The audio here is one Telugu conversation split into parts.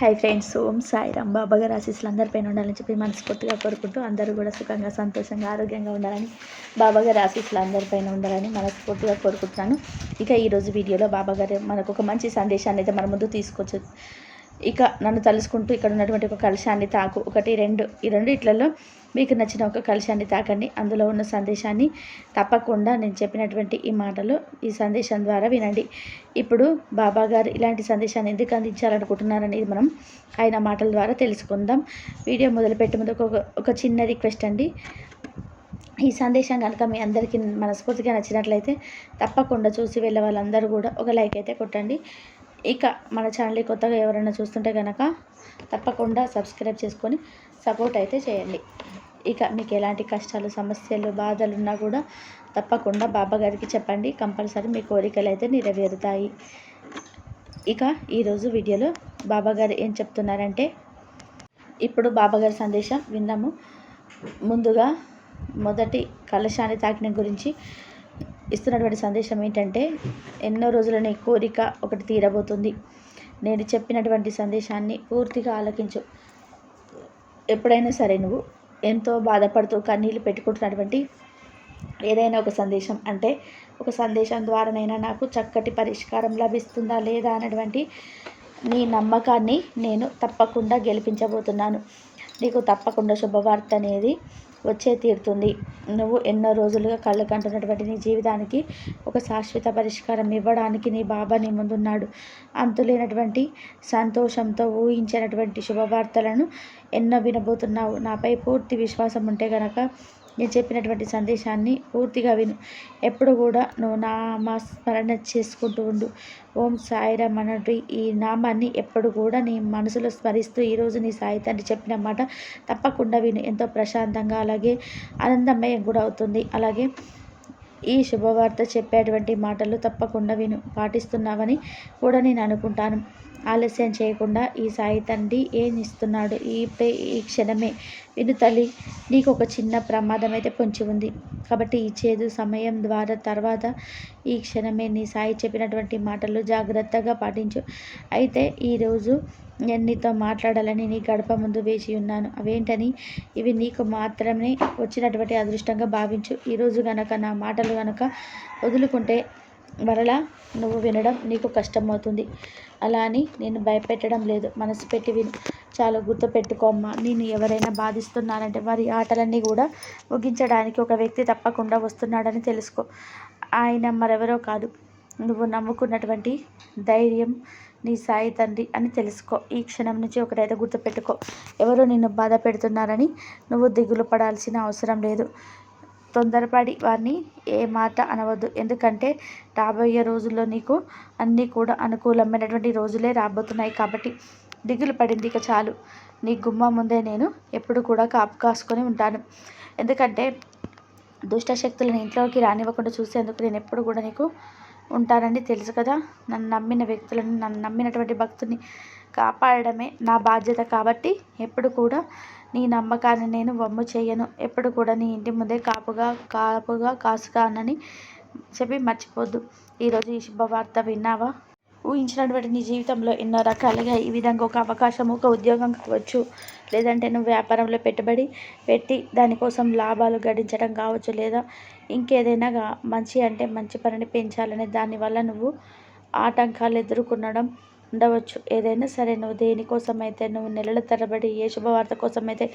High friends Om Sairam. బాబాగారు ఆశీస్సులు అందరిపైన ఉండాలని చెప్పి మనస్ఫూర్తిగా కోరుకుంటూ అందరూ కూడా సుఖంగా సంతోషంగా ఆరోగ్యంగా ఉండాలని బాబాగారి ఆశీస్సులు అందరిపైన ఉండాలని మనస్ఫూర్తిగా కోరుకుంటున్నాను. ఇక ఈరోజు వీడియోలో బాబాగారు మనకు ఒక మంచి సందేశాన్ని అయితే మన ముందు తీసుకొచ్చు ఇక నన్ను తలుసుకుంటూ ఇక్కడ ఉన్నటువంటి ఒక కలశాన్ని తాకు. ఒకటి రెండు ఈ రెండు ఇట్లలో మీకు నచ్చిన ఒక కలశాన్ని తాకండి. అందులో ఉన్న సందేశాన్ని తప్పకుండా నేను చెప్పినటువంటి ఈ మాటలు ఈ సందేశం ద్వారా వినండి. ఇప్పుడు బాబా గారు ఇలాంటి సందేశాన్ని ఎందుకు అందించాలనుకుంటున్నారనేది మనం ఆయన మాటల ద్వారా తెలుసుకుందాం. వీడియో మొదలుపెట్టే ముందు ఒక ఒక చిన్న రిక్వెస్ట్ అండి. ఈ సందేశం కనుక మీ అందరికీ మనస్ఫూర్తిగా నచ్చినట్లయితే తప్పకుండా చూసి వెళ్ళే వాళ్ళందరూ కూడా ఒక లైక్ అయితే కొట్టండి. ఇక మన ఛానల్ కొత్తగా ఎవరైనా చూస్తుంటే కనుక తప్పకుండా సబ్స్క్రైబ్ చేసుకొని సపోర్ట్ అయితే చేయండి. ఇక మీకు ఎలాంటి కష్టాలు సమస్యలు బాధలు ఉన్నా కూడా తప్పకుండా బాబా గారికి చెప్పండి. కంపల్సరీ మీ కోరికలు అయితే నెరవేరుతాయి. ఇక ఈరోజు వీడియోలో బాబాగారు ఏం చెప్తున్నారంటే ఇప్పుడు బాబాగారి సందేశం విన్నాము. ముందుగా మొదటి కలశాన్ని తాకిన గురించి ఇస్తున్నటువంటి సందేశం ఏంటంటే ఎన్నో రోజుల నీ కోరిక ఒకటి తీరబోతుంది. నేను చెప్పినటువంటి సందేశాన్ని పూర్తిగా ఆలకించు. ఎప్పుడైనా సరే నువ్వు ఎంతో బాధపడుతూ కన్నీళ్ళు పెట్టుకుంటున్నటువంటి ఏదైనా ఒక సందేశం అంటే ఒక సందేశం ద్వారానైనా నాకు చక్కటి పరిష్కారం లభిస్తుందా లేదా అన్నటువంటి నీ నమ్మకాన్ని నేను తప్పకుండా గెలిపించబోతున్నాను. నీకు తప్పకుండా శుభవార్త అనేది వచ్చే తీరుతుంది. నువ్వు ఎన్నో రోజులుగా కళ్ళు కంటున్నటువంటి నీ జీవితానికి ఒక శాశ్వత పరిష్కారం ఇవ్వడానికి నీ బాబా నీ ముందున్నాడు. అంతులేనటువంటి సంతోషంతో ఊహించినటువంటి శుభవార్తలను ఎన్నో వినబోతున్నావు. నాపై పూర్తి విశ్వాసం ఉంటే గనక నేను చెప్పినటువంటి సందేశాన్ని పూర్తిగా విను. ఎప్పుడు కూడా నువ్వు నామ స్మరణ చేసుకుంటూ ఉండు. ఓం సాయిరామ్ అన్నట్టు ఈ నామాన్ని ఎప్పుడు కూడా నీ మనసులో స్మరిస్తూ ఈరోజు నీ సాయి తండ్రి చెప్పిన మాట తప్పకుండా విను. ఎంతో ప్రశాంతంగా అలాగే ఆనందమయం కూడా అవుతుంది. అలాగే ఈ శుభవార్త చెప్పేటువంటి మాటలు తప్పకుండా విను. పాటిస్తున్నావని కూడా నేను అనుకుంటాను. ఆలస్యం చేయకుండా ఈ సాయి తండ్రి ఏం ఇస్తున్నాడు? ఈ ఈ క్షణమే. విను తల్లి నీకు ఒక చిన్న ప్రమాదం అయితే పొంచి ఉంది. కాబట్టి ఈ చేదు సమయం ద్వారా తర్వాత ఈ క్షణమే నీ సాయి చెప్పినటువంటి మాటలు జాగ్రత్తగా పాటించు. అయితే ఈరోజు నేను నీతో మాట్లాడాలని నీ గడప ముందు వేచి ఉన్నాను. అవేంటని? ఇవి నీకు మాత్రమే వచ్చినటువంటి అదృష్టంగా భావించు. ఈరోజు గనక నా మాటలు గనక వదులుకుంటే మరలా నువ్వు వినడం నీకు కష్టమవుతుంది. అలా అని నేను భయపెట్టడం లేదు. మనసు పెట్టి విను. చాలా గుర్తుపెట్టుకోమ్మా నేను ఎవరైనా బాధిస్తున్నానంటే వారి ఆటలన్నీ కూడా ముగించడానికి ఒక వ్యక్తి తప్పకుండా వస్తున్నాడని తెలుసుకో. ఆయన మరెవరో కాదు. నువ్వు నమ్ముకున్నటువంటి ధైర్యం నీ సాయి తండ్రి అని తెలుసుకో. ఈ క్షణం నుంచి ఒకటైతే గుర్తుపెట్టుకో. ఎవరు నిన్ను బాధ పెడుతున్నారని నువ్వు దిగులు పడాల్సిన అవసరం లేదు. తొందరపడి వారిని ఏ మాట అనవద్దు. ఎందుకంటే రాబోయే రోజుల్లో నీకు అన్నీ కూడా అనుకూలమైనటువంటి రోజులే రాబోతున్నాయి కాబట్టి దిగులు పడింది ఇక చాలు. నీ గుమ్మ ముందే నేను ఎప్పుడు కూడా కాపు కాసుకొని ఉంటాను. ఎందుకంటే దుష్టశక్తులను ఇంట్లోకి రానివ్వకుండా చూసేందుకు నేను ఎప్పుడు కూడా నీకు ఉంటానని తెలుసు కదా. నన్ను నమ్మిన వ్యక్తులను నన్ను నమ్మినటువంటి భక్తుని కాపాడడమే నా బాధ్యత కాబట్టి ఎప్పుడు కూడా నీ నమ్మకాన్ని నేను వమ్ము చేయను. ఎప్పుడు కూడా నీ ఇంటి ముందే కాపుగా కాపుగా కాసుకానని చెప్పి మర్చిపోద్దు. ఈరోజు ఈ శుభవార్త విన్నావా? ఊహించినటువంటి నీ జీవితంలో ఎన్నో రకాలుగా ఈ విధంగా ఒక అవకాశం ఒక ఉద్యోగం కావచ్చు. లేదంటే నువ్వు వ్యాపారంలో పెట్టుబడి పెట్టి దానికోసం లాభాలు గడించడం కావచ్చు లేదా ఇంకేదైనా మంచి అంటే మంచి పనిని పెంచాలనే దానివల్ల నువ్వు ఆటంకాలు ఎదుర్కొనడం ఉండవచ్చు. ఏదైనా సరే నువ్వు దేనికోసం అయితే నువ్వు నెలల తరబడి ఏ శుభవార్త కోసమైతే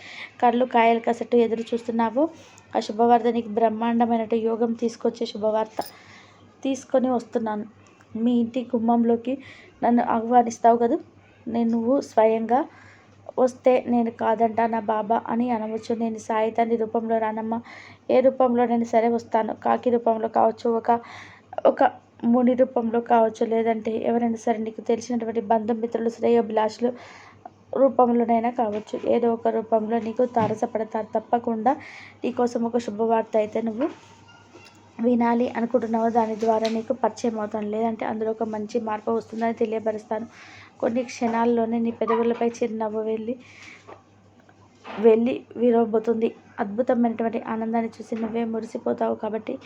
కళ్ళు కాయలు కసట్టు ఎదురు చూస్తున్నావో ఆ శుభవార్త నీకు బ్రహ్మాండమైనట్టు యోగం తీసుకొచ్చే శుభవార్త తీసుకొని వస్తున్నాను. మీ ఇంటి గుమ్మంలోకి నన్ను ఆహ్వానిస్తావు కదా? నేను నువ్వు స్వయంగా వస్తే నేను కాదంట నా బాబా అని అనవచ్చు. నేను సాయి తండ్రి రూపంలో రానమ్మా. ఏ రూపంలోనైనా సరే వస్తాను. కాకి రూపంలో కావచ్చు. ఒక ఒక ముని రూపంలో కావచ్చు లేదంటే ఎవరైనా సరే నీకు తెలిసినటువంటి బంధుమిత్రులు శ్రేయోభిలాషులు రూపంలోనైనా కావచ్చు. ఏదో ఒక రూపంలో నీకు తారసపడతారు. తప్పకుండా నీకోసం ఒక శుభవార్త అయితే నువ్వు వినాలి అనుకుంటున్నావు దాని ద్వారా నీకు పరిచయం అవుతాను. లేదంటే అందులో ఒక మంచి మార్పు వస్తుందని తెలియపరుస్తాను కొన్ని క్షణాల్లోనే నీ పెదవులపై చిరునవ్వు వెళ్ళి వెళ్ళి విరవబోతుంది. అద్భుతమైనటువంటి ఆనందాన్ని చూసి నువ్వే మురిసిపోతావు కాబట్టి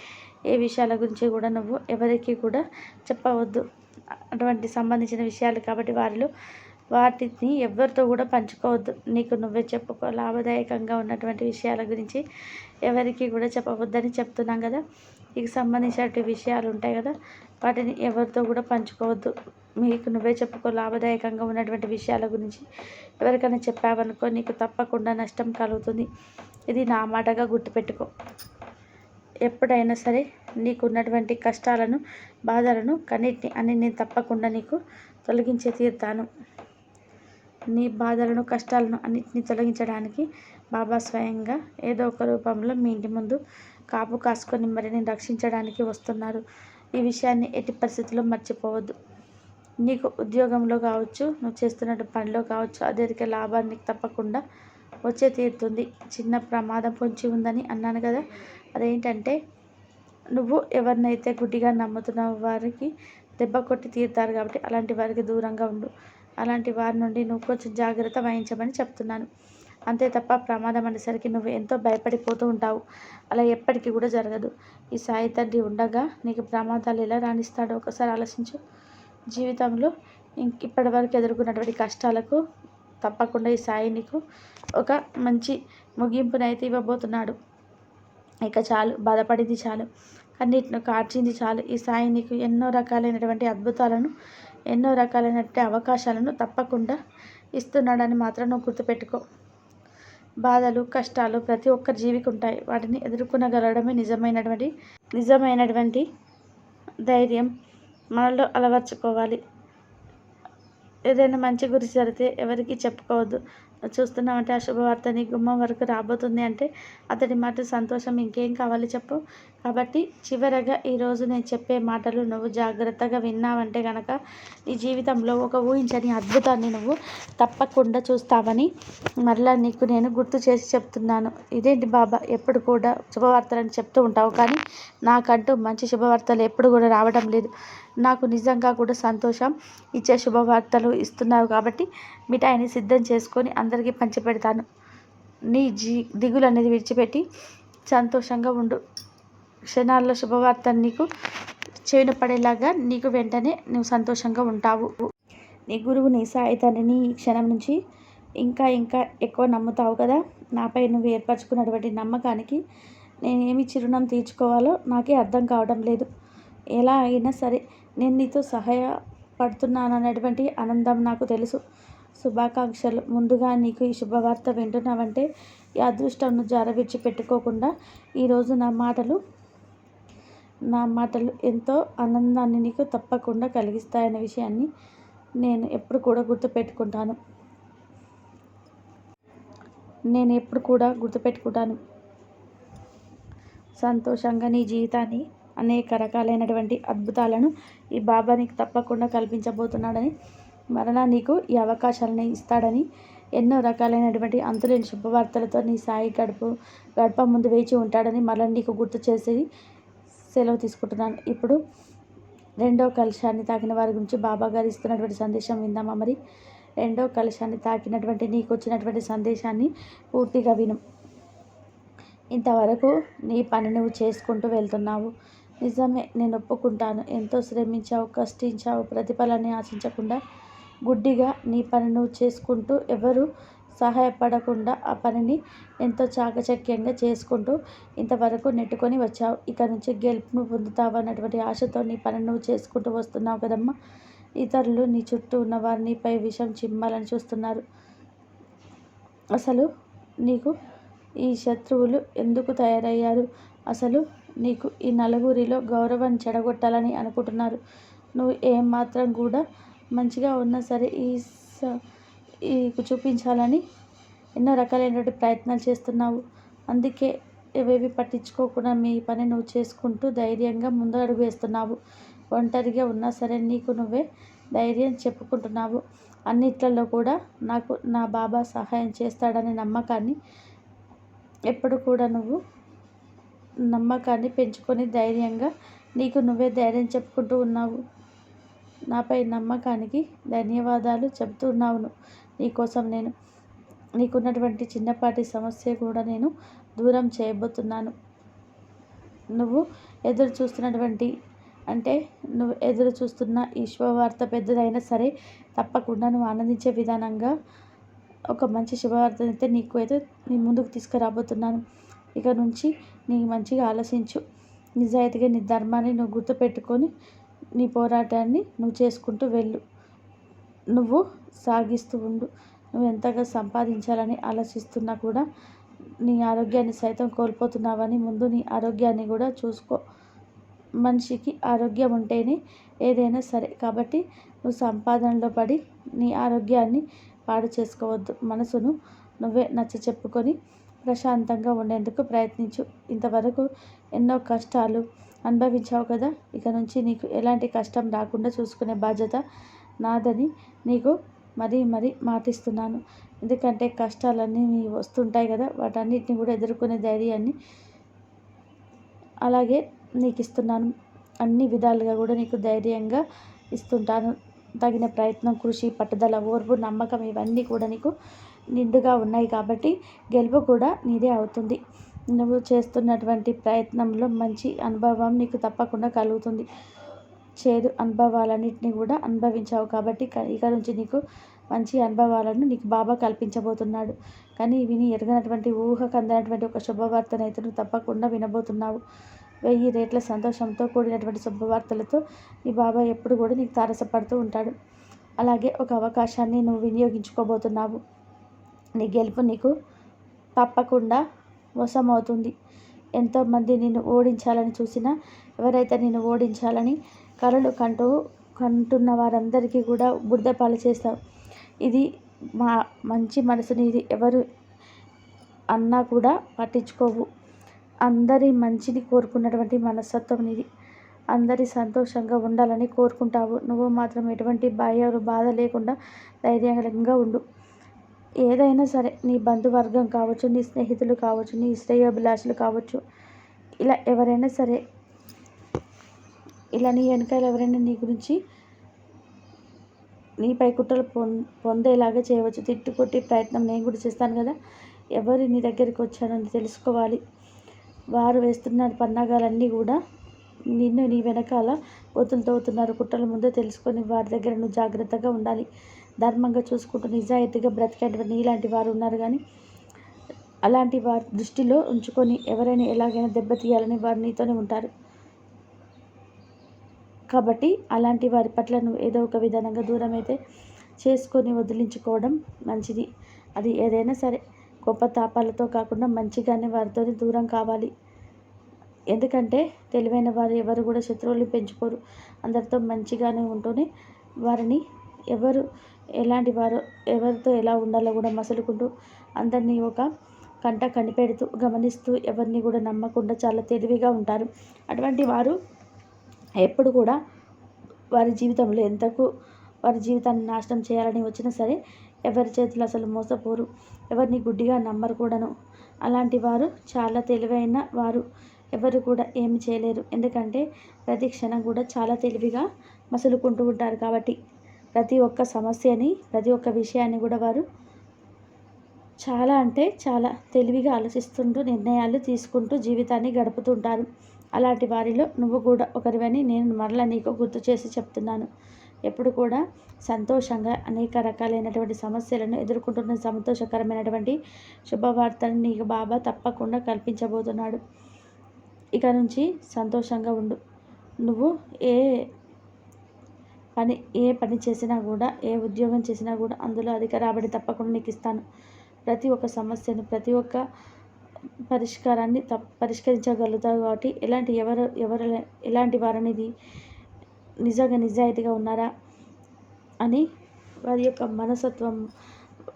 ఏ విషయాల గురించి కూడా నువ్వు ఎవరికి కూడా చెప్పవద్దు. అటువంటి సంబంధించిన విషయాలు కాబట్టి వారిలో వాటిని ఎవరితో కూడా పంచుకోవద్దు. నీకు నువ్వే చెప్పుకో లాభదాయకంగా ఉన్నటువంటి విషయాల గురించి ఎవరికి కూడా చెప్పవద్దని చెప్తున్నాం కదా. నీకు సంబంధించినటువంటి విషయాలు ఉంటాయి కదా. వాటిని ఎవరితో కూడా పంచుకోవద్దు. మీకు నువ్వే చెప్పుకో లాభదాయకంగా ఉన్నటువంటి విషయాల గురించి. ఎవరికైనా చెప్పావనుకో నీకు తప్పకుండా నష్టం కలుగుతుంది. ఇది నా మాటగా గుర్తుపెట్టుకో. ఎప్పుడైనా సరే నీకు ఉన్నటువంటి కష్టాలను బాధలను కన్నిటిని అని నేను తప్పకుండా నీకు తొలగించే తీరుతాను. నీ బాధలను కష్టాలను అన్నిటిని తొలగించడానికి బాబా స్వయంగా ఏదో ఒక రూపంలో మీ ఇంటి ముందు కాపు కాసుకొని మరిని రక్షించడానికి వస్తున్నారు. ఈ విషయాన్ని ఎట్టి పరిస్థితుల్లో మర్చిపోవద్దు. నీకు ఉద్యోగంలో కావచ్చు నువ్వు చేస్తున్న పనిలో కావచ్చు అదేరికే లాభాన్ని తప్పకుండా వచ్చే తీరుతుంది. చిన్న ప్రమాదం పొంచి ఉందని అన్నాను కదా. అదేంటంటే నువ్వు ఎవరినైతే గుడ్డిగా నమ్ముతున్నావు వారికి దెబ్బ కొట్టి తీరుతారు కాబట్టి అలాంటి వారికి దూరంగా ఉండు. అలాంటి వారి నుండి నువ్వు కొంచెం జాగ్రత్త వహించమని చెప్తున్నాను. అంతే తప్ప ప్రమాదం అనేసరికి నువ్వు ఎంతో భయపడిపోతూ ఉంటావు. అలా ఎప్పటికీ కూడా జరగదు. ఈ సాయి తండ్రి ఉండగా నీకు ప్రమాదాలు ఎలా రాణిస్తాడో ఒకసారి ఆలోచించు. జీవితంలో ఇప్పటివరకు ఎదుర్కొన్నటువంటి కష్టాలకు తప్పకుండా ఈ సాయి నీకు ఒక మంచి ముగింపునైతే ఇవ్వబోతున్నాడు. ఇక చాలు బాధపడింది చాలు అన్నిటిని కార్చింది చాలు. ఈ సాయి నీకు ఎన్నో రకాలైనటువంటి అద్భుతాలను ఎన్నో రకాలైనటువంటి అవకాశాలను తప్పకుండా ఇస్తున్నాడని మాత్రం నువ్వు గుర్తుపెట్టుకో. బాధలు కష్టాలు ప్రతి ఒక్క జీవికి ఉంటాయి. వాటిని ఎదుర్కొనగలగడమే నిజమైనటువంటి నిజమైనటువంటి ధైర్యం. మనలో అలవర్చుకోవాలి. ఏదైనా మంచి గురించి జరిగితే ఎవరికి చెప్పుకోవద్దు. చూస్తున్నామంటే ఆ శుభవార్త నీ గుమ్మం వరకు రాబోతుంది అంటే అతడి మాట సంతోషం ఇంకేం కావాలి చెప్పు. కాబట్టి చివరగా ఈరోజు నేను చెప్పే మాటలు నువ్వు జాగ్రత్తగా విన్నావంటే కనుక నీ జీవితంలో ఒక ఊహించని అద్భుతాన్ని నువ్వు తప్పకుండా చూస్తావని మరలా నీకు నేను గుర్తు చేసి చెప్తున్నాను. ఇదేంటి బాబా? ఎప్పుడు కూడా శుభవార్తలని చెప్తూ ఉంటావు కానీ నాకంటూ మంచి శుభవార్తలు ఎప్పుడు కూడా రావడం లేదు. నాకు నిజంగా కూడా సంతోషం. ఇచ్చే శుభవార్తలు ఇస్తున్నావు కాబట్టి మిఠాయిని సిద్ధం చేసుకొని అందరికీ పంచిపెడతాను. నీ జీ దిగులు అనేది విడిచిపెట్టి సంతోషంగా ఉండు. క్షణాల్లో శుభవార్త నీకు చేను పడేలాగా నీకు వెంటనే నువ్వు సంతోషంగా ఉంటావు. నీ గురువు నీ సాయి తండ్రిని ఈ క్షణం నుంచి ఇంకా ఇంకా ఎక్కువ నమ్ముతావు కదా? నాపై నువ్వు ఏర్పరచుకున్నటువంటి నమ్మకానికి నేను ఏమి చిరుణం తీర్చుకోవాలో నాకే అర్థం కావడం లేదు. ఎలా అయినా సరే నేను నీతో సహాయపడుతున్నాననేటువంటి ఆనందం నాకు తెలుసు. శుభాకాంక్షలు. ముందుగా నీకు ఈ శుభవార్త వింటున్నావంటే ఈ అదృష్టంను జారవిడిచి పెట్టుకోకుండా ఈరోజు నా మాటలు నా మాటలు ఎంతో ఆనందాన్ని నీకు తప్పకుండా కలిగిస్తాయనే విషయాన్ని నేను ఎప్పుడు కూడా గుర్తుపెట్టుకుంటాను. నేను ఎప్పుడు కూడా గుర్తుపెట్టుకుంటాను. సంతోషంగా నీ జీవితాన్ని అనేక రకాలైనటువంటి అద్భుతాలను ఈ బాబా నీకు తప్పకుండా కల్పించబోతున్నాడని మరలా నీకు ఈ అవకాశాలని ఇస్తాడని ఎన్నో రకాలైనటువంటి అంతులేని శుభవార్తలతో నీ సాయి గడుపు గడప ముందు వేచి ఉంటాడని మరలా నీకు గుర్తు చేసి సెలవు తీసుకుంటున్నాను. ఇప్పుడు రెండో కలశాన్ని తాకిన వారి గురించి బాబా గారు ఇస్తున్నటువంటి సందేశం విందామా మరి? రెండో కలశాన్ని తాకినటువంటి నీకు వచ్చినటువంటి సందేశాన్ని పూర్తిగా విను. ఇంతవరకు నీ పని నువ్వు చేసుకుంటూ వెళ్తున్నావు. నిజమే నేను ఒప్పుకుంటాను. ఎంతో శ్రమించావు కష్టించావు ప్రతిఫలాన్ని ఆశించకుండా గుడ్డిగా నీ పని నువ్వు చేసుకుంటూ ఎవరు సహాయపడకుండా ఆ పనిని ఎంతో చాకచక్యంగా చేసుకుంటూ ఇంతవరకు నెట్టుకొని వచ్చావు. ఇక నుంచి గెలుపును పొందుతావు అన్నటువంటి ఆశతో నీ పని నువ్వు చేసుకుంటూ వస్తున్నావు కదమ్మా. ఇతరులు నీ చుట్టూ ఉన్న వారు నీపై విషం చిమ్మాలని చూస్తున్నారు. అసలు నీకు ఈ శత్రువులు ఎందుకు తయారయ్యారు? అసలు నీకు ఈ నలుగురిలో గౌరవాన్ని చెడగొట్టాలని అనుకుంటున్నారు. నువ్వు ఏమాత్రం కూడా మంచిగా ఉన్నా సరే ఈ ఈ చూపించాలని ఎన్నో రకాలైనటువంటి ప్రయత్నాలు చేస్తున్నావు. అందుకే ఏవేవి పట్టించుకోకుండా మీ పని నువ్వు చేసుకుంటూ ధైర్యంగా ముందు అడుగు వేస్తున్నావు. ఒంటరిగా ఉన్నా సరే నీకు నువ్వే ధైర్యం చెప్పుకుంటున్నావు. అన్నిట్లలో కూడా నాకు నా బాబా సహాయం చేస్తాడనే నమ్మకాన్ని ఎప్పుడు కూడా నువ్వు నమ్మకాన్ని పెంచుకొని ధైర్యంగా నీకు నువ్వే ధైర్యం చెప్పుకుంటూ ఉన్నావు. నాపై నమ్మకానికి ధన్యవాదాలు చెప్తున్నావును నీకోసం నేను నీకున్నటువంటి చిన్నపాటి సమస్య కూడా నేను దూరం చేయబోతున్నాను. నువ్వు ఎదురు చూస్తున్నటువంటి అంటే నువ్వు ఎదురు చూస్తున్న ఈ పెద్దదైనా సరే తప్పకుండా నువ్వు ఆనందించే విధానంగా ఒక మంచి శుభవార్త అయితే నీకు అయితే నీ ముందుకు తీసుకురాబోతున్నాను. ఇక నుంచి నీ మంచిగా ఆలోచించు. నిజాయితీగా నీ ధర్మాన్ని నువ్వు గుర్తుపెట్టుకొని నీ పోరాటాన్ని నువ్వు చేసుకుంటూ వెళ్ళు. నువ్వు సాగిస్తూ ఉండు. నువ్వు ఎంతగా సంపాదించాలని ఆలోచిస్తున్నా కూడా నీ ఆరోగ్యాన్ని సైతం కోల్పోతున్నావని ముందు నీ ఆరోగ్యాన్ని కూడా చూసుకో. మనిషికి ఆరోగ్యం ఉంటేనే ఏదైనా సరే. కాబట్టి నువ్వు సంపాదనలో పడి నీ ఆరోగ్యాన్ని పాడు చేసుకోవద్దు. మనసును నువ్వే నచ్చ చెప్పుకొని ప్రశాంతంగా ఉండేందుకు ప్రయత్నించు. ఇంతవరకు ఎన్నో కష్టాలు అనుభవించావు కదా? ఇక నుంచి నీకు ఎలాంటి కష్టం రాకుండా చూసుకునే బాధ్యత నాదని నీకు మరీ మరీ మాటిస్తున్నాను. ఎందుకంటే కష్టాలన్నీ మీ వస్తుంటాయి కదా? వాటన్నిటిని కూడా ఎదుర్కొనే ధైర్యాన్ని అలాగే నీకు ఇస్తున్నాను అన్ని విధాలుగా కూడా నీకు ధైర్యంగా ఇస్తుంటాను. తగిన ప్రయత్నం కృషి పట్టుదల ఓర్పు నమ్మకం ఇవన్నీ కూడా నీకు నిండుగా ఉన్నాయి కాబట్టి గెలుపు కూడా నీదే అవుతుంది. నువ్వు చేస్తున్నటువంటి ప్రయత్నంలో మంచి అనుభవం నీకు తప్పకుండా కలుగుతుంది. చేదు అనుభవాలన్నింటినీ కూడా అనుభవించావు కాబట్టి ఇక నుంచి నీకు మంచి అనుభవాలను నీకు బాబా కల్పించబోతున్నాడు. కానీ విని ఎరగనటువంటి ఊహకు అందనటువంటి ఒక శుభవార్తనైతే నువ్వు తప్పకుండా వినబోతున్నావు. వెయ్యి రేట్ల సంతోషంతో కూడినటువంటి శుభవార్తలతో నీ బాబా ఎప్పుడు కూడా నీకు తారసపడుతూ ఉంటాడు. అలాగే ఒక అవకాశాన్ని నువ్వు వినియోగించుకోబోతున్నావు. నీ గెలుపు నీకు తప్పకుండా వశమవుతుంది ఎంతోమంది నిన్ను ఓడించాలని చూసినా ఎవరైతే నిన్ను ఓడించాలని కలలు కంటూ కంటున్న వారందరికీ కూడా బురదపాలు చేస్తావు. ఇది మా మంచి మనసుని ఇది ఎవరు అన్నా కూడా పట్టించుకోవు. అందరి మంచిని కోరుకున్నటువంటి మనస్తత్వం ఇది. అందరి సంతోషంగా ఉండాలని కోరుకుంటావు. నువ్వు మాత్రం ఎటువంటి భయాలు బాధ లేకుండా ధైర్యంగా ఉండు. ఏదైనా సరే నీ బంధువర్గం కావచ్చు నీ స్నేహితులు కావచ్చు నీ శ్రేయోభిలాషులు కావచ్చు ఇలా ఎవరైనా సరే ఇలా నీ వెనకాల ఎవరైనా నీ గురించి నీపై కుట్రలు పొం పొందేలాగా చేయవచ్చు. తిట్టు కొట్టి ప్రయత్నం నేను కూడా చేస్తాను కదా. ఎవరు నీ దగ్గరికి వచ్చారని తెలుసుకోవాలి. వారు వేస్తున్న పన్నాగాలన్నీ కూడా నిన్ను నీ వెనకాల కోతులు తవ్వుతున్నారు కుట్రల ముందే తెలుసుకొని వారి దగ్గర నువ్వు జాగ్రత్తగా ఉండాలి. ధర్మంగా చూసుకుంటూ నిజాయితీగా బ్రతికేటువంటి నీలాంటి వారు ఉన్నారు కానీ అలాంటి వారి దృష్టిలో ఉంచుకొని ఎవరైనా ఎలాగైనా దెబ్బతీయాలని వారు నీతోనే ఉంటారు. కాబట్టి అలాంటి వారి పట్ల నువ్వు ఏదో ఒక విధానంగా దూరం అయితే చేసుకొని వదిలించుకోవడం మంచిది. అది ఏదైనా సరే గొప్ప తాపాలతో కాకుండా మంచిగానే వారితో దూరం కావాలి. ఎందుకంటే తెలివైన వారు ఎవరు కూడా శత్రువులు పెంచుకోరు. అందరితో మంచిగానే ఉంటూనే వారిని ఎవరు ఎలాంటి వారు ఎవరితో ఎలా ఉండాలో కూడా మసలుకుంటూ అందరినీ ఒక కంట కనిపెడుతూ గమనిస్తూ ఎవరిని కూడా నమ్మకుండా చాలా తెలివిగా ఉంటారు. అటువంటి వారు ఎప్పుడు కూడా వారి జీవితంలో ఎంతకు వారి జీవితాన్ని నాశనం చేయాలని వచ్చినా సరే ఎవరి చేతులు అసలు మోసపోరు ఎవరిని గుడ్డిగా నమ్మరు కూడాను. అలాంటి వారు చాలా తెలివైన వారు ఎవరు కూడా ఏమి చేయలేరు. ఎందుకంటే ప్రతి క్షణం కూడా చాలా తెలివిగా మసులుకుంటూ ఉంటారు కాబట్టి ప్రతి ఒక్క సమస్యని ప్రతి ఒక్క విషయాన్ని కూడా వారు చాలా అంటే చాలా తెలివిగా ఆలోచిస్తుంటూ నిర్ణయాలు తీసుకుంటూ జీవితాన్ని గడుపుతుంటారు. అలాంటి వారిలో నువ్వు కూడా ఒకరివని నేను మరలా నీకు గుర్తు చేసి చెప్తున్నాను. ఎప్పుడు కూడా సంతోషంగా అనేక రకాలైనటువంటి సమస్యలను ఎదుర్కొంటున్న సంతోషకరమైనటువంటి శుభవార్తను నీకు బాబా తప్పకుండా కల్పించబోతున్నాడు. ఇక నుంచి సంతోషంగా ఉండు. నువ్వు ఏ పని ఏ పని చేసినా కూడా ఏ ఉద్యోగం చేసినా కూడా అందులో అధిక రాబడి తప్పకుండా నీకు ఇస్తాను. ప్రతి ఒక్క సమస్యను ప్రతి ఒక్క పరిష్కారాన్ని తప్ పరిష్కరించగలుగుతావు కాబట్టి ఎలాంటి ఎవరు ఎవరు ఎలాంటి వారనేది నిజంగా నిజాయితీగా ఉన్నారా అని వారి యొక్క మనసత్వం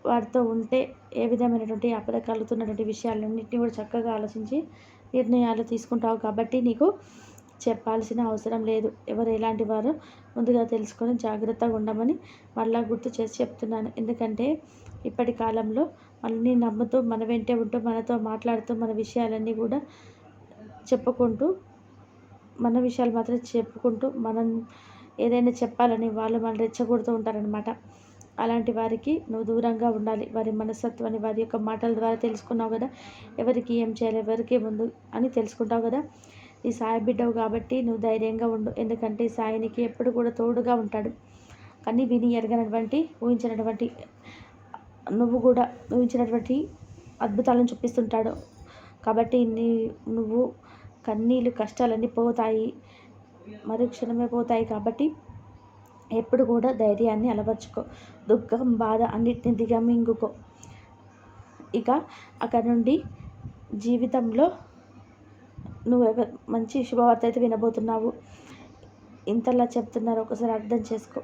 వారితో ఉంటే ఏ విధమైనటువంటి ఆపద కలుగుతున్నటువంటి విషయాలన్నింటినీ కూడా చక్కగా ఆలోచించి నిర్ణయాలు తీసుకుంటావు కాబట్టి నీకు చెప్పాల్సిన అవసరం లేదు. ఎవరు ఎలాంటి వారు ముందుగా తెలుసుకొని జాగ్రత్తగా ఉండమని మళ్ళా గుర్తు చేసి చెప్తున్నాను. ఎందుకంటే ఇప్పటి కాలంలో మనల్ని నమ్ముతూ మన వెంటే ఉంటూ మనతో మాట్లాడుతూ మన విషయాలన్నీ కూడా చెప్పుకుంటూ మన విషయాలు మాత్రం చెప్పుకుంటూ మనం ఏదైనా చెప్పాలని వాళ్ళు మనం రెచ్చగొడుతూ ఉంటారనమాట అలాంటి వారికి నువ్వు దూరంగా ఉండాలి. వారి మనస్తత్వాన్ని వారి యొక్క మాటల ద్వారా తెలుసుకున్నావు కదా. ఎవరికి ఏం చేయాలి ఎవరికి ముందు అని తెలుసుకుంటావు కదా. ఈ సాయి బిడ్డవు కాబట్టి నువ్వు ధైర్యంగా ఉండు. ఎందుకంటే సాయి నీకు ఎప్పుడు కూడా తోడుగా ఉంటాడు. కానీ విని ఎరగనటువంటి ఊహించినటువంటి నువ్వు కూడా ఊహించినటువంటి అద్భుతాలను చూపిస్తుంటాడు. కాబట్టి నీ నువ్వు కన్నీళ్ళు కష్టాలన్నీ పోతాయి. మరుక్షణమే పోతాయి కాబట్టి ఎప్పుడు కూడా ధైర్యాన్ని అలవర్చుకో. దుఃఖం బాధ అన్నిటిని దిగమింగుకో. ఇక అక్కడ నుండి జీవితంలో నువ్వు మంచి శుభవార్త అయితే వినబోతున్నావు. ఇంతలా చెప్తున్నారు ఒకసారి అర్థం చేసుకో.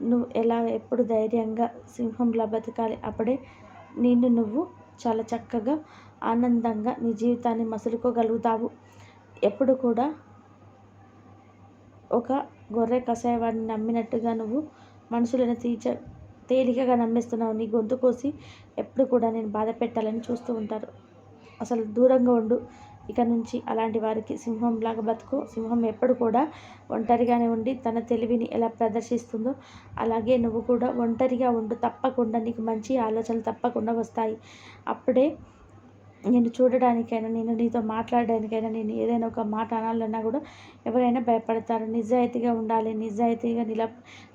నువ్వు ఎలా ఎప్పుడు ధైర్యంగా సింహంలా బతకాలి? అప్పుడే నిన్ను నువ్వు చాలా చక్కగా ఆనందంగా నీ జీవితాన్ని మసులుకోగలుగుతావు. ఎప్పుడు కూడా ఒక గొర్రె కషాయవాడిని నమ్మినట్టుగా నువ్వు మనుషులను తీర్చ తేలికగా నమ్మేస్తున్నావు. నీ గొంతు కోసి ఎప్పుడు కూడా నేను బాధ పెట్టాలని చూస్తూ ఉంటారు. అసలు దూరంగా ఉండు. ఇక నుంచి అలాంటి వారికి సింహంలాగా బతుకు సింహం ఎప్పుడు కూడా ఒంటరిగానే ఉండి తన తెలివిని ఎలా ప్రదర్శిస్తుందో అలాగే నువ్వు కూడా ఒంటరిగా ఉండు తప్పకుండా నీకు మంచి ఆలోచనలు తప్పకుండా వస్తాయి. అప్పుడే నేను చూడడానికైనా నేను నీతో మాట్లాడడానికైనా నేను ఏదైనా ఒక మాట అనాలన్నా కూడా ఎవరైనా భయపడతారు. నిజాయితీగా ఉండాలి నిజాయితీగా నిల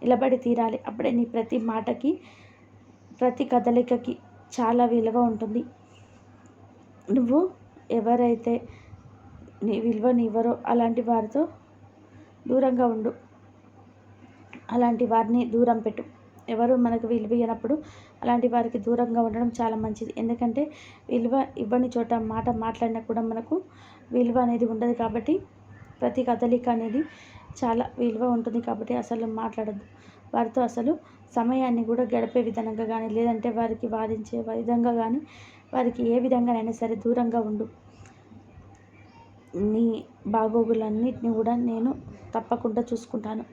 నిలబడి తీరాలి. అప్పుడే నీ ప్రతి మాటకి ప్రతి కదలికకి చాలా విలువ ఉంటుంది. నువ్వు ఎవరైతే నీ విలువనివ్వరో అలాంటి వారితో దూరంగా ఉండు. అలాంటి వారిని దూరం పెట్టు. ఎవరు మనకు విలువ ఇవ్వనప్పుడు అలాంటి వారికి దూరంగా ఉండడం చాలా మంచిది. ఎందుకంటే విలువ ఇవ్వని చోట మాట మాట్లాడినా కూడా మనకు విలువ అనేది ఉండదు కాబట్టి ప్రతి కదలిక అనేది చాలా విలువ ఉంటుంది కాబట్టి అసలు మాట్లాడద్దు. వారితో అసలు సమయాన్ని కూడా గడిపే విధంగా కానీ లేదంటే వారికి వాదించే విధంగా కానీ వారికి ఏ విధంగానైనా సరే దూరంగా ఉండు. నీ బాగోగులన్నిటిని కూడా నేను తప్పకుండా చూసుకుంటాను.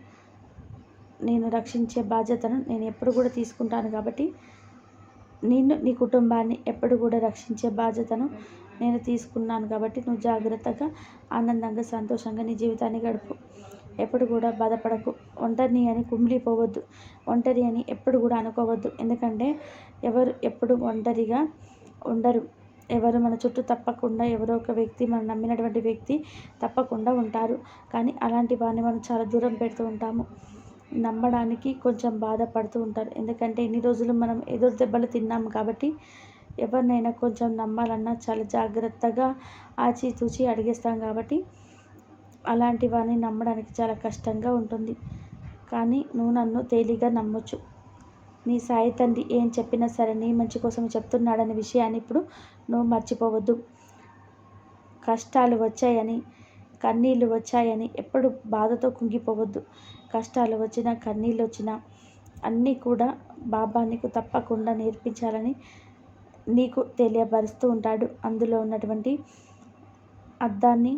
నేను రక్షించే బాధ్యతను నేను ఎప్పుడు కూడా తీసుకుంటాను కాబట్టి నిన్ను నీ కుటుంబాన్ని ఎప్పుడు కూడా రక్షించే బాధ్యతను నేను తీసుకున్నాను కాబట్టి నువ్వు జాగ్రత్తగా ఆనందంగా సంతోషంగా నీ జీవితాన్ని గడుపు. ఎప్పుడు కూడా బాధపడకు. ఒంటరిని అని కుమిలిపోవద్దు. ఒంటరి అని ఎప్పుడు కూడా అనుకోవద్దు. ఎందుకంటే ఎవరు ఎప్పుడు ఒంటరిగా ఉండరు. ఎవరు మన చుట్టూ తప్పకుండా ఎవరో ఒక వ్యక్తి మనం నమ్మినటువంటి వ్యక్తి తప్పకుండా ఉంటారు. కానీ అలాంటి వారిని మనం చాలా దూరం పెడుతూ ఉంటాము. నమ్మడానికి కొంచెం బాధపడుతూ ఉంటారు. ఎందుకంటే ఇన్ని రోజులు మనం ఎదురు దెబ్బలు తిన్నాము కాబట్టి ఎవరినైనా కొంచెం నమ్మాలన్నా చాలా జాగ్రత్తగా ఆచితూచి అడిగేస్తాం కాబట్టి అలాంటి వారిని నమ్మడానికి చాలా కష్టంగా ఉంటుంది. కానీ నువ్వు నన్ను తేలిగా నమ్మొచ్చు. నీ సాయి తండ్రి ఏం చెప్పినా సరే నీ మంచి కోసం చెప్తున్నాడనే విషయాన్ని ఇప్పుడు నువ్వు మర్చిపోవద్దు. కష్టాలు వచ్చాయని కన్నీళ్ళు వచ్చాయని ఎప్పుడు బాధతో కుంగిపోవద్దు. కష్టాలు వచ్చినా కన్నీళ్ళు వచ్చినా అన్నీ కూడా బాబా నీకు తప్పకుండా నేర్పించాలని నీకు తెలియపరుస్తూ ఉంటాడు. అందులో ఉన్నటువంటి అర్థాన్ని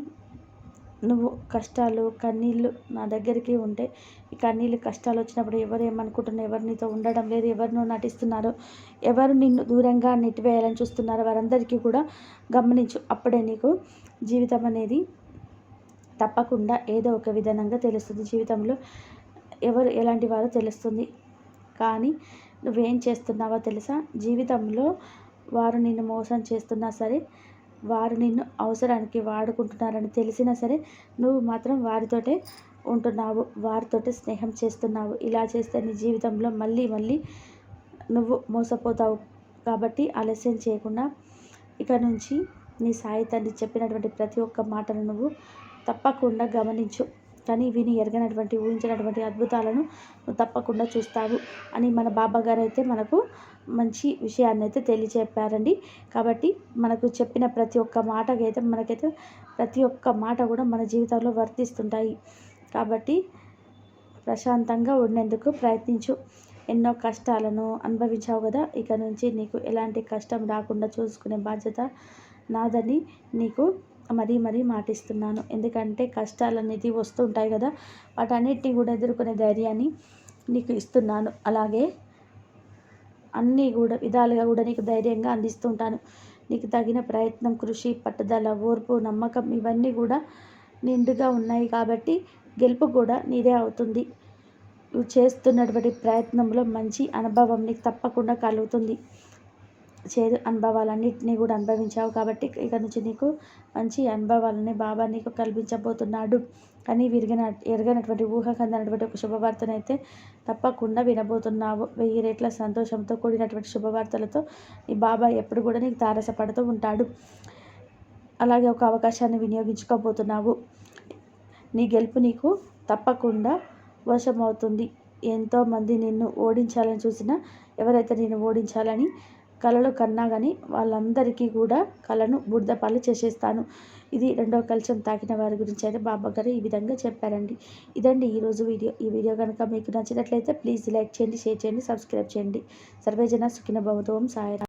నువ్వు కష్టాలు కన్నీళ్ళు నా దగ్గరికి ఉంటే ఈ కన్నీళ్ళు కష్టాలు వచ్చినప్పుడు ఎవరు ఏమనుకుంటున్నారు ఎవరు నీతో ఉండడం లేదు ఎవరు నటిస్తున్నారు ఎవరు నిన్ను దూరంగా నెట్టివేయాలని చూస్తున్నారు వారందరికీ కూడా గమనించు. అప్పుడే నీకు జీవితం అనేది తప్పకుండా ఏదో ఒక విధానంగా తెలుస్తుంది. జీవితంలో ఎవరు ఎలాంటి వారో తెలుస్తుంది. కానీ నువ్వేం చేస్తున్నావో తెలుసా? జీవితంలో వారు నిన్ను మోసం చేస్తున్నా సరే వారు నిన్ను అవసరానికి వాడుకుంటున్నారని తెలిసినా సరే నువ్వు మాత్రం వారితోటే ఉంటున్నావు వారితోటే స్నేహం చేస్తున్నావు. ఇలా చేస్తే నీ జీవితంలో మళ్ళీ మళ్ళీ నువ్వు మోసపోతావు. కాబట్టి ఆలస్యం చేయకుండా ఇక నుంచి నీ సాయి తండ్రి చెప్పినటువంటి ప్రతి ఒక్క మాటను నువ్వు తప్పకుండా గమనించు. కానీ విని ఎరగనటువంటి ఊహించినటువంటి అద్భుతాలను నువ్వు తప్పకుండా చూస్తావు అని మన బాబా గారు అయితే మనకు మంచి విషయాన్ని అయితే తెలియచెప్పారండి కాబట్టి మనకు చెప్పిన ప్రతి ఒక్క మాటకైతే మనకైతే ప్రతి ఒక్క మాట కూడా మన జీవితంలో వర్తిస్తుంటాయి. కాబట్టి ప్రశాంతంగా ఉండేందుకు ప్రయత్నించు. ఎన్నో కష్టాలను అనుభవించావు కదా ఇక నుంచి నీకు ఎలాంటి కష్టం రాకుండా చూసుకునే బాధ్యత నాదని నీకు మరీ మరీ మాటిస్తున్నాను. ఎందుకంటే కష్టాలు అనేది వస్తుంటాయి కదా వాటన్నిటిని కూడా ఎదుర్కొనే ధైర్యాన్ని నీకు ఇస్తున్నాను. అలాగే అన్నీ కూడా విధాలుగా కూడా నీకు ధైర్యంగా అందిస్తుంటాను. నీకు తగిన ప్రయత్నం కృషి పట్టుదల ఓర్పు నమ్మకం ఇవన్నీ కూడా నిండుగా ఉన్నాయి కాబట్టి గెలుపు కూడా నీదే అవుతుంది. నువ్వు చేస్తున్నటువంటి ప్రయత్నంలో మంచి అనుభవం నీకు తప్పకుండా కలుగుతుంది. చేదు అనుభవాలన్నింటినీ కూడా అనుభవించావు కాబట్టి ఇక నుంచి నీకు మంచి అనుభవాలని బాబా నీకు కల్పించబోతున్నాడు. కానీ విరిగిన ఎరగనటువంటి ఊహ కందనటువంటి ఒక శుభవార్తనైతే తప్పకుండా వినబోతున్నావు. వెయ్యి రేట్ల సంతోషంతో కూడినటువంటి శుభవార్తలతో ఈ బాబా ఎప్పుడు కూడా నీకు తారసపడుతూ ఉంటాడు. అలాగే ఒక అవకాశాన్ని వినియోగించుకోబోతున్నావు. నీ గెలుపు నీకు తప్పకుండా వశమవుతుంది. ఎంతోమంది నిన్ను ఓడించాలని చూసినా ఎవరైతే నిన్ను ఓడించాలని కళలు కన్నా కానీ వాళ్ళందరికీ కూడా కళను బురదపాలు చేసేస్తాను. ఇది రెండో కలశం తాకిన వారి గురించి అయితే బాబా గారు ఈ విధంగా చెప్పారండి. ఇదండి ఈరోజు వీడియో. ఈ వీడియో కనుక మీకు నచ్చినట్లయితే ప్లీజ్ లైక్ చేయండి షేర్ చేయండి సబ్స్క్రైబ్ చేయండి. సర్వేజన సుఖిన భవతోం సాయ